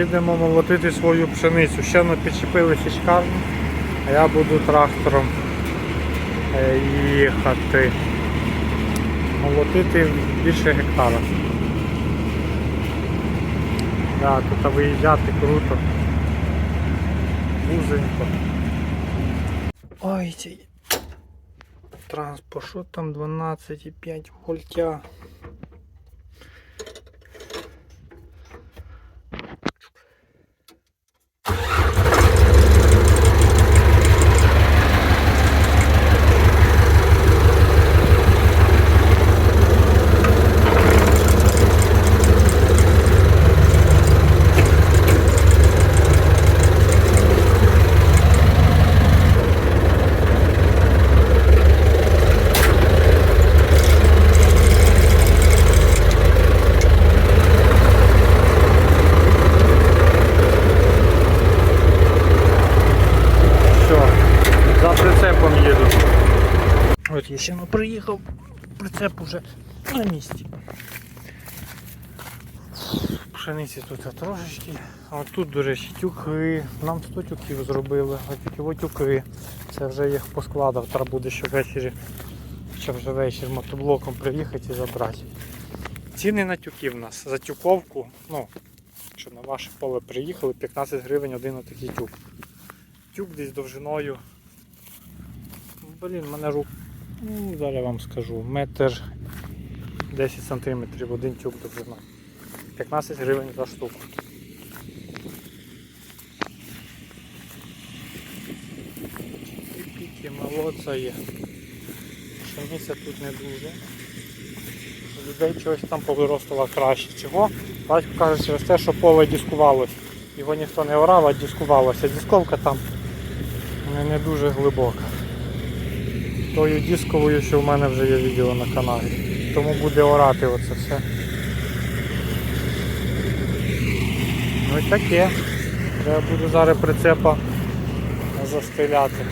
Їдемо молотити свою пшеницю. Ще не підчепили січкарню, а я буду трактором е, їхати. Молотити більше гектара. Да, тут виїжджати круто. Вузенько. Ой, цей транспорт, що там 12,5 вольтя. Все, за прицепом їду. От я ще не приїхав, прицеп уже на місці. Пшениці тут трошечки. А тут, до речі, тюки. Нам 100 тюків зробили, а тільки тюки. Це вже їх поскладав, треба буде ще ввечері, ще вже вечір мотоблоком приїхати і забрати. Ціни на тюки в нас. За тюковку, ну, що на ваше поле приїхали, 15 гривень один отакий тюк. Тюк десь довжиною. Блін, мене рук. Ну, зараз вам скажу. Метр 10 сантиметрів, один тюк довжина. 15 гривень за штуку. І піки, молодця є. Пшениця тут не дуже. Людей чогось там повиростало краще. Чого? Батько каже, через те, що поле дискувалось. Його ніхто не орав, а дискувалося. Дисковка там не дуже глибока. Тою дисковою, що в мене вже є відео на каналі. Тому буде орати оце все. Ну і таке. Треба буду зараз прицепа застеляти.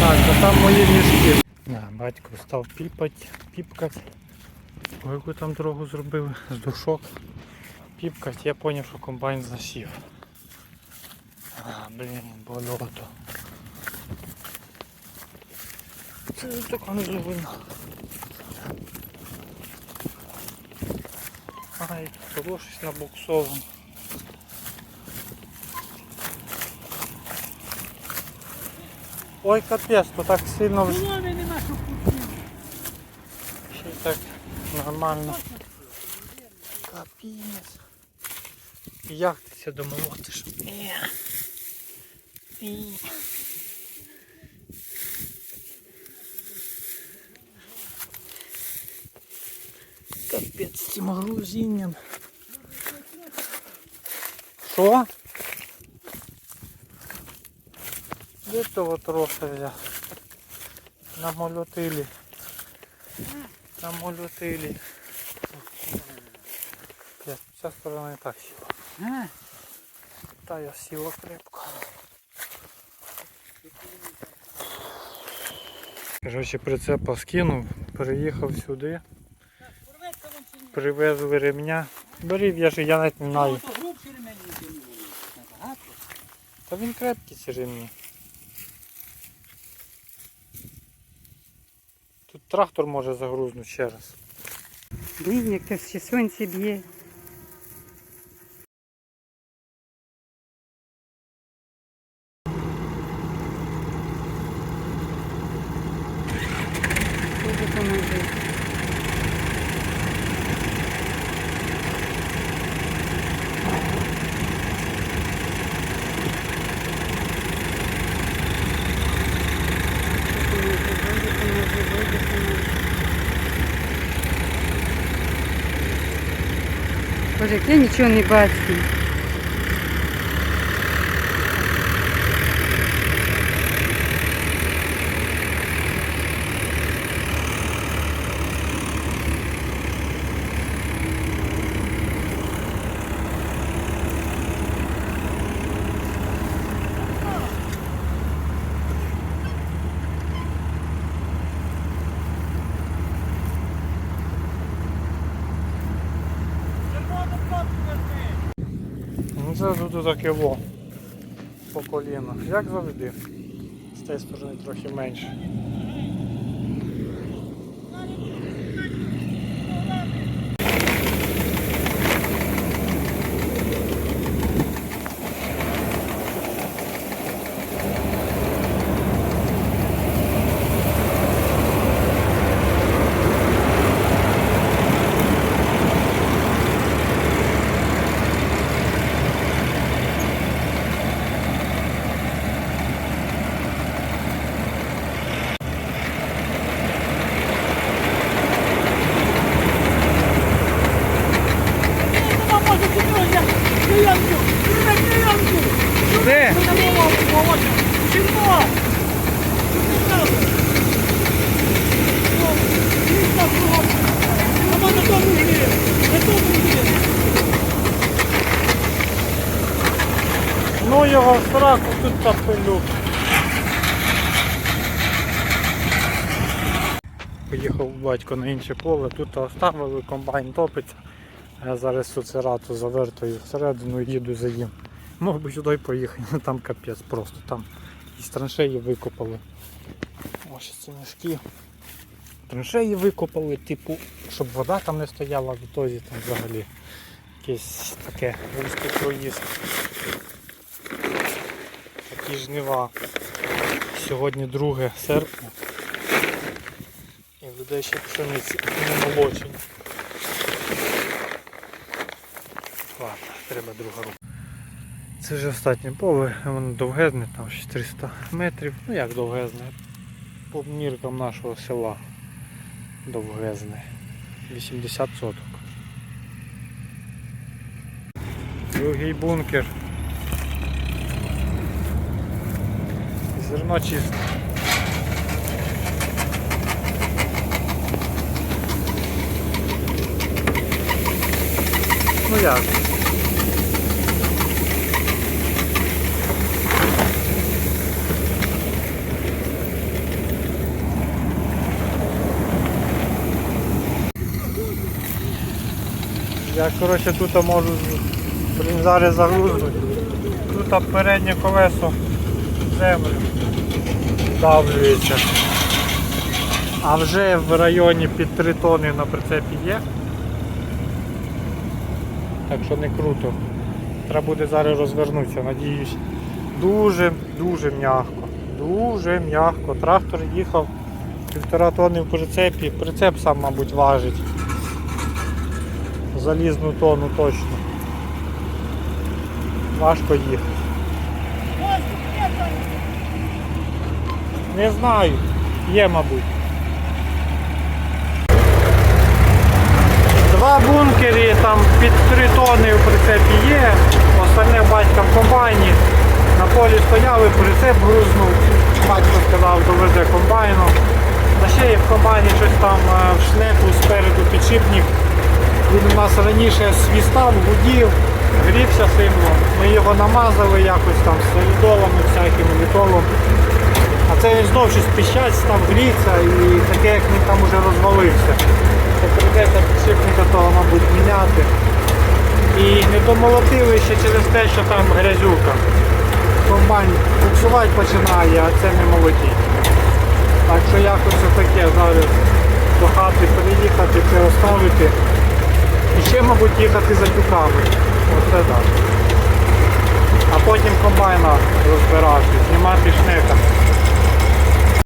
Так, а там мої мішки. Да, батько став піпать, піпкать. Ой, яку там дорогу зробили з душок. Піпкать, я зрозумів, що комбайн засів. А, блін, болото. Це така незовина. Ай, тут того щось. Ой, капець, то так сильно вже. Ну, не нема що купити. Ще й так нормально. Капець. І Як ти це домолотиш? Ні. Ні. Капець з цим грузінням. Що? Де того троса взяв? Намолотили. Намолотили. Я, ця сторона не так сіла. А, Та я сіла крепко. Коротше, прицепа скинув, переїхав сюди, привезли ремня. Берів, я ж я навіть не знаю. Ну. Набагато. Та він крепкий ці ремні. Трактор може загрузнути ще раз. Блін, як то ще б'є. Боже, як я нічого не бачу. Це буду таке во по коліна. Як завжди. З тієї сторони трохи менше. Вона може купити клієнту. Купити клієнту. Де? Вона мова говорить. Чимо? Вона на тому йде. На тому йде. Ну його в сраку тут капелюк. Поїхав батько на інше поле, тут оставили, комбайн топиться. А Я зараз цю церату завертую всередину і їду за їм. Мог би сюди поїхати, ну там капець просто. Там із траншеї викопали. Ось ці мішки. Траншеї викопали, типу, щоб вода там не стояла, в ітозі там взагалі якесь таке вузький проїзд. Такі жнива. Сьогодні 2 серпня. І в людей ще пшениці не молочені. Ладно, треба друга рука. Це вже останнє поле, воно довгезне, там 400 метрів. Ну як довгезне? По міркам нашого села довгезне. 80 соток. Другий бункер. Зерно чисте. Ну як? Я коротше тут можу зараз загрузнути. Тут переднє колесо землю давлюється. А вже в районі під 3 тони на прицепі є. Так що не круто. Треба буде зараз розвернутися, надіюсь. Дуже, дуже м'яко. Дуже м'яко. Трактор їхав півтора тони в прицепі. Прицеп сам, мабуть, важить. Залізну тону точно. Важко їхати. Не знаю. Є, мабуть. Два бункери там під 3 тони в прицепі є. Остальне батька в комбайні. На полі стояли, прицеп грузнув. Батько сказав, довезе комбайном. Та ще є в комбайні щось там е, в шнеку спереду підшипник. Він у нас раніше свістав, гудів, грівся символом. Ми його намазали якось там солідолами, всяким літолом. А це він знов щось піщать, став гріться і таке як він там уже розвалився. То прийдеться підшипника того, мабуть, міняти. І не домолотили ще через те, що там грязюка. Комбайн буксувати починає, а це не молотіть. Так що якось таке зараз до хати приїхати, переставити. І ще, мабуть, їхати за тюками. Оце так. А потім комбайна розбирати, знімати шнеками.